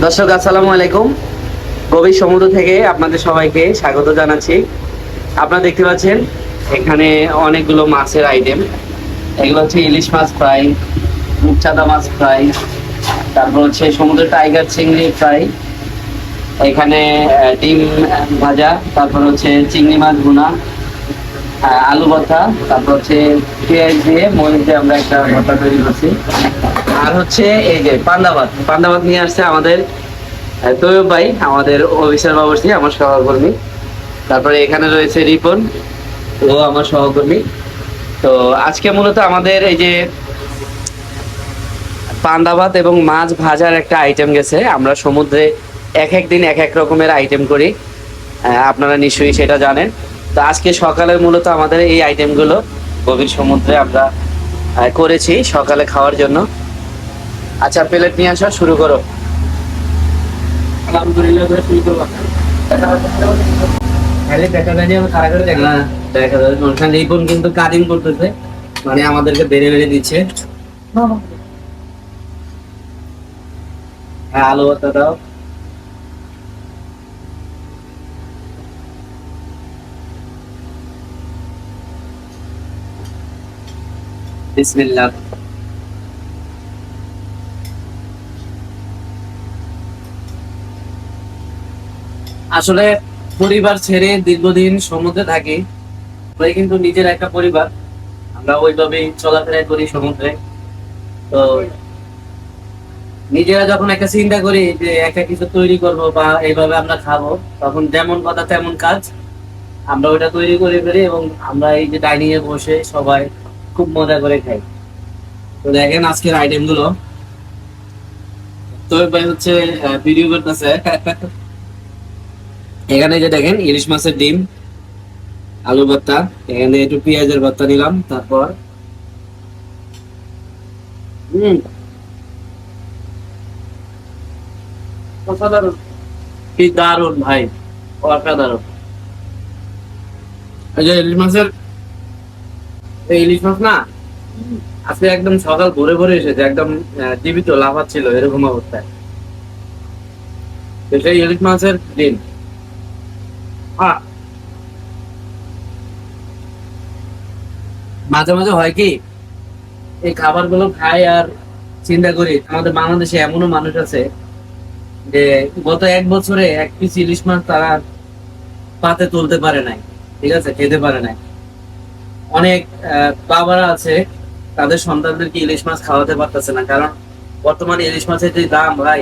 দর্শক আসসালামু আলাইকুম। গভীর সমুদ্র থেকে আপনাদের সবাইকে স্বাগত জানাচ্ছি। আপনারা দেখতে পাচ্ছেন এখানে অনেকগুলো মাছের আইটেম এগুলো হচ্ছে ইলিশ মাছ ফ্রাই রূপচাঁদা মাছ ফ্রাই তারপর হচ্ছে সমুদ্র টাইগার চিংড়ি ফ্রাই এখানে ডিম ভাজা তারপর হচ্ছে চিংড়ি মাছ আহ, আলু ভর্তা, তারপর হচ্ছে পেঁয়াজ দিয়ে মরিচ দিয়ে আমরা একটা ভর্তা তৈরি করছি। আর হচ্ছে এই যে পান্ডা ভাত নিয়ে আসছে আমাদের তৈয়ব ভাই, আমাদের অফিসার বাবুর্চি, আমার সহকর্মী। তারপরে এখানে রয়েছে রিপন, ও আমার সহকর্মী। তো আজকে মূলত আমাদের এই যে পান্ডা ভাত এবং মাছ ভাজার একটা আইটেম গেছে। আমরা সমুদ্রে এক এক দিন এক এক রকমের আইটেম করি। আপনারা নিশ্চয়ই সেটা জানেন। তো আজকে সকালে মূলত আমাদের এই আইটেমগুলো গভীর সমুদ্রে আমরা করেছি সকালে খাওয়ার জন্য। আচ্ছা প্লেট নিয়ে আসা শুরু করো। আলহামদুলিল্লাহ শুরু করব দেখা যায়নি আমি খারাপ করে দেখলাম। হ্যাঁ, দেখা যাবে। কিন্তু করতেছে। মানে আমাদেরকে বেড়ে বেড়ে দিচ্ছে। হ্যাঁ আলু ভর্তা দাও। বিসমিল্লাহ। আসলে পরিবার ছেড়ে দীর্ঘদিন সমুদ্রে থাকি আমরা কিন্তু নিজের একটা পরিবার। আমরা ওইভাবেই চলাফেরা করি সমুদ্রে। তো নিজেরা যখন একটা চিন্তা করি যে একটা কিছু তৈরি করব বা এইভাবে আমরা খাব, তখন যেমন কথা তেমন কাজ। আমরা ওটা তৈরি করে ফেলি এবং আমরা এই যে ডাইনিং এ বসে সবাই খুব মজা করে খাই। তো দেখেন আজকের আইটেমগুলো। তো ভাই হচ্ছে ভিডিও করতেছে। এখানে যে দেখেন, ইলিশ মাছের ডিম, আলু ভর্তা, এখানে একটু পেঁয়াজের ভর্তা নিলাম, তারপর হম। দারুণ ভাই, অসাধারণ। ইলিশ মাছের ইলিশ মাছ না, আজকে একদম সকাল ভোরে ভোরে এসেছে, একদম জীবিত, লাফাচ্ছিল, এরকম অবস্থায় সেই ইলিশ মাছের আহ। মাঝে মাঝে হয় কি, এই খাবারগুলো খাই আর চিন্তা করি, আমাদের বাংলাদেশে এমনও মানুষ আছে যে গত এক বছরে এক পিস ইলিশ মাছ তারা পাতে তুলতে পারে নাই, ঠিক আছে, খেতে পারে নাই অনেক বাবারা আছে তাদের সন্তানদেরকে ইলিশ মাছ খাওয়াতে পারতেছে না কারণ বর্তমানে ইলিশ মাছের যে দাম ভাই।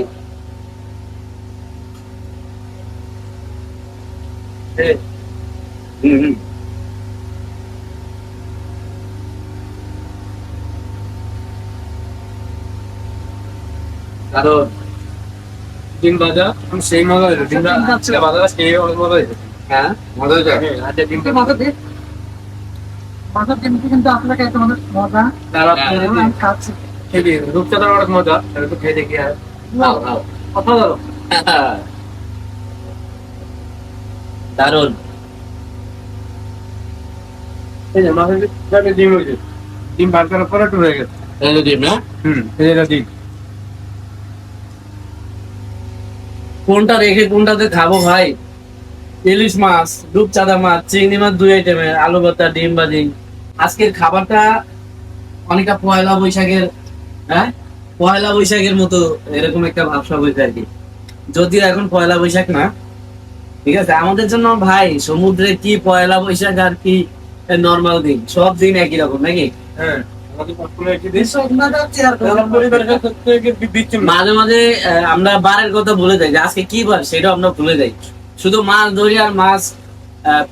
কারণ ডিম ভাজা আমি সেই মজা ডিম ভাজা। ভাজা সেই মজা হ্যাঁ? মজা হয়েছে আচ্ছা ডিম কিন্তু মজা খাচ্ছি। খেলি রূপচাঁদার অনেক মজা তো খেয়ে দেখি আর। অসাধারণ মাছের ডিম হয়েছে ডিম বার করার পরে একটু হয়ে গেছে। ডিম না? হুম এই এটা ডিম। কোনটা রেখে কোনটাতে খাব ভাই? ইলিশ মাছ রূপচাঁদা মাছ চিংড়ি মাছ দুই আইটেমের আলু ভর্তা ডিম ভাজি। আজকের খাবারটা অনেকটা পয়লা বৈশাখের হ্যাঁ? পয়লা বৈশাখের মতো এরকম একটা ভাবসাব হয়েছে আর কি। যদিও এখন পয়লা বৈশাখ না ঠিক আছে? আমাদের জন্য ভাই সমুদ্রে কি পয়লা বৈশাখ আর কি নর্মাল দিন? সব দিন একই রকম নাকি? হ্যাঁ মাঝে মাঝে আহ, আমরা বারের কথা ভুলে যাই যে আজকে কি বার সেটা আমরা ভুলে যাই। শুধু মাছ ধরি আর মাছ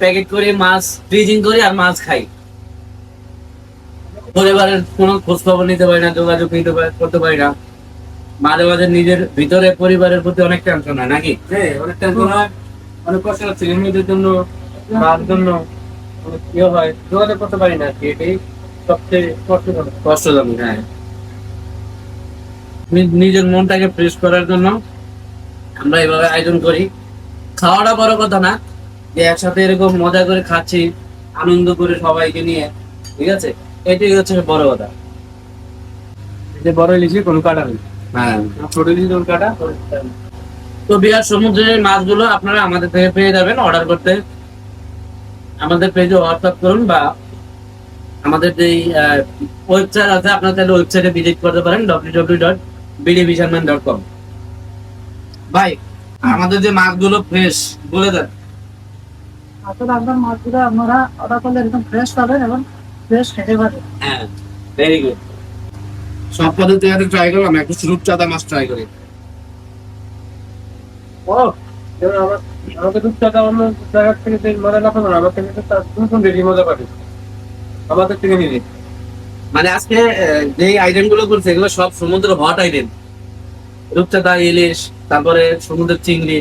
প্যাকেট করে মাছ ফ্রিজিং করি আর মাছ খাই। পরিবারের কোনো খোঁজ খবর নিতে পারি না যোগাযোগ নিতে করতে পারি না। মাঝে মাঝে নিজের ভিতরে পরিবারের প্রতি অনেক টেনশন হয় নাকি? হ্যাঁ অনেক টেনশন হয় অনেক কষ্ট হচ্ছে মেয়েদের জন্য মার জন্য ইয়ে হয় যোগাযোগ করতে পারি না এটাই সবচেয়ে কষ্টজনক। কষ্টজনক হ্যাঁ। নিজের মনটাকে ফ্রেশ করার জন্য আমরা এভাবে আয়োজন করি। খাওয়াটা বড় কথা না যে একসাথে এরকম মজা করে খাচ্ছি আনন্দ করে সবাইকে নিয়ে ঠিক আছে? এটাই হচ্ছে বড় কথা। যে বড় ইলিশে কোনো কাটা নেই। হ্যাঁ। ছোট ইলিশে কোনো কাটা? তো বিহার সমুদ্রের মাছগুলো আপনারা আমাদের থেকে পেয়ে যাবেন অর্ডার করতে আমাদের পেজে হোয়াটসঅ্যাপ করুন বা আমাদের যে ওয়েবসাইট আছে আপনারা তাহলে ওয়েবসাইটে ভিজিট করতে পারেন ডব্লিউ ডব্লিউ ডট বিডিভিশনম্যান ডট কম ভাই আমাদের যে মাছগুলো ফ্রেশ বলে দেন। আসলে আপনার মাছগুলো আপনারা অর্ডার করলে একদম ফ্রেশ পাবেন এবং ফ্রেশ খেতে পাবেন হ্যাঁ ভেরি গুড সব পদ্ধতি হাতে ট্রাই করলাম একটু রূপচাঁদা মাছ ট্রাই করি। ও আমাকে দুধটা অন্য জায়গার থেকে যে মজা না পাবো আমার থেকে তো তার দুটো রেডি মজা পাবে। আমাদের থেকে নিবি। মানে আজকে যে আইটেমগুলো করছে এগুলো সব সমুদ্র হট আইটেম রূপচাঁদা ইলিশ তারপরে সমুদ্রের চিংড়ি।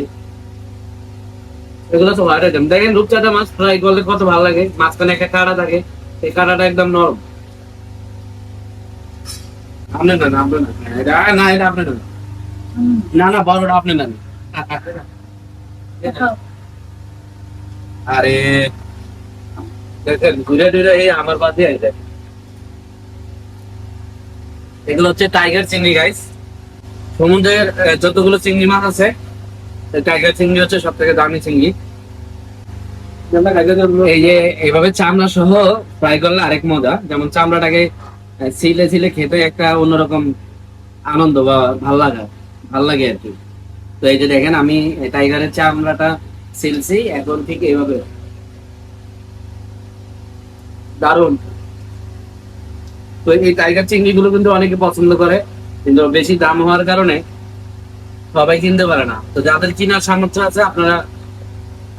এগুলো তো হট আইটেম দেখেন রূপচাঁদা মাছ ফ্রাই করলে কত ভালো লাগে। মাঝখানে একটা কাঁটা থাকে। এই কাঁটাটা একদম নরম। আপনি না না আপনি না না এটা আপনি না না না বড়টা আপনি এটা আরে দেখেন ঘুরে টুরে এই আমার আইছে। এগুলো হচ্ছে টাইগার চিংড়ি গাইস সমুদ্রের যতগুলো চিংড়ি মাছ আছে টাইগার চিংড়ি হচ্ছে সব থেকে দামি চিংড়ি। এই যে এইভাবে চামড়া সহ ফ্রাই করলে আরেক মজা। যেমন চামড়াটাকে ছিলে ছিলে খেতে একটা অন্যরকম আনন্দ বা ভালো লাগা ভালো লাগে আর কি। তো এই যে দেখেন আমি টাইগারের চামড়াটা সিলছি এখন ঠিক এইভাবে। দারুণ তো এই টাইগার চিংড়ি গুলো কিন্তু অনেকে পছন্দ করে। কিন্তু বেশি দাম হওয়ার কারণে সবাই কিনতে পারে না। তো যাদের কেনার সামর্থ্য আছে, আপনারা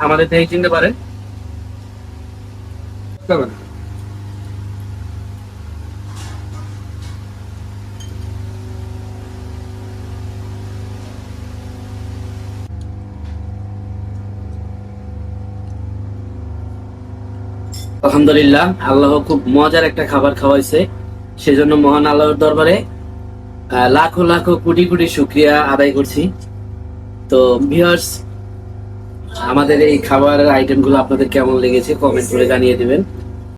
আমাদের থেকে কিনতে পারেন। আলহামদুলিল্লাহ, আল্লাহ খুব মজার একটা খাবার খাওয়াইছে। সেজন্য মহান আল্লাহর দরবারে লাখো লাখো কোটি কোটি শুক্রিয়া আদায় করছি। তো ভিউয়ার্স আমাদের এই খাবারের আইটেমগুলো আপনাদের কেমন লেগেছে কমেন্ট করে জানিয়ে দিবেন।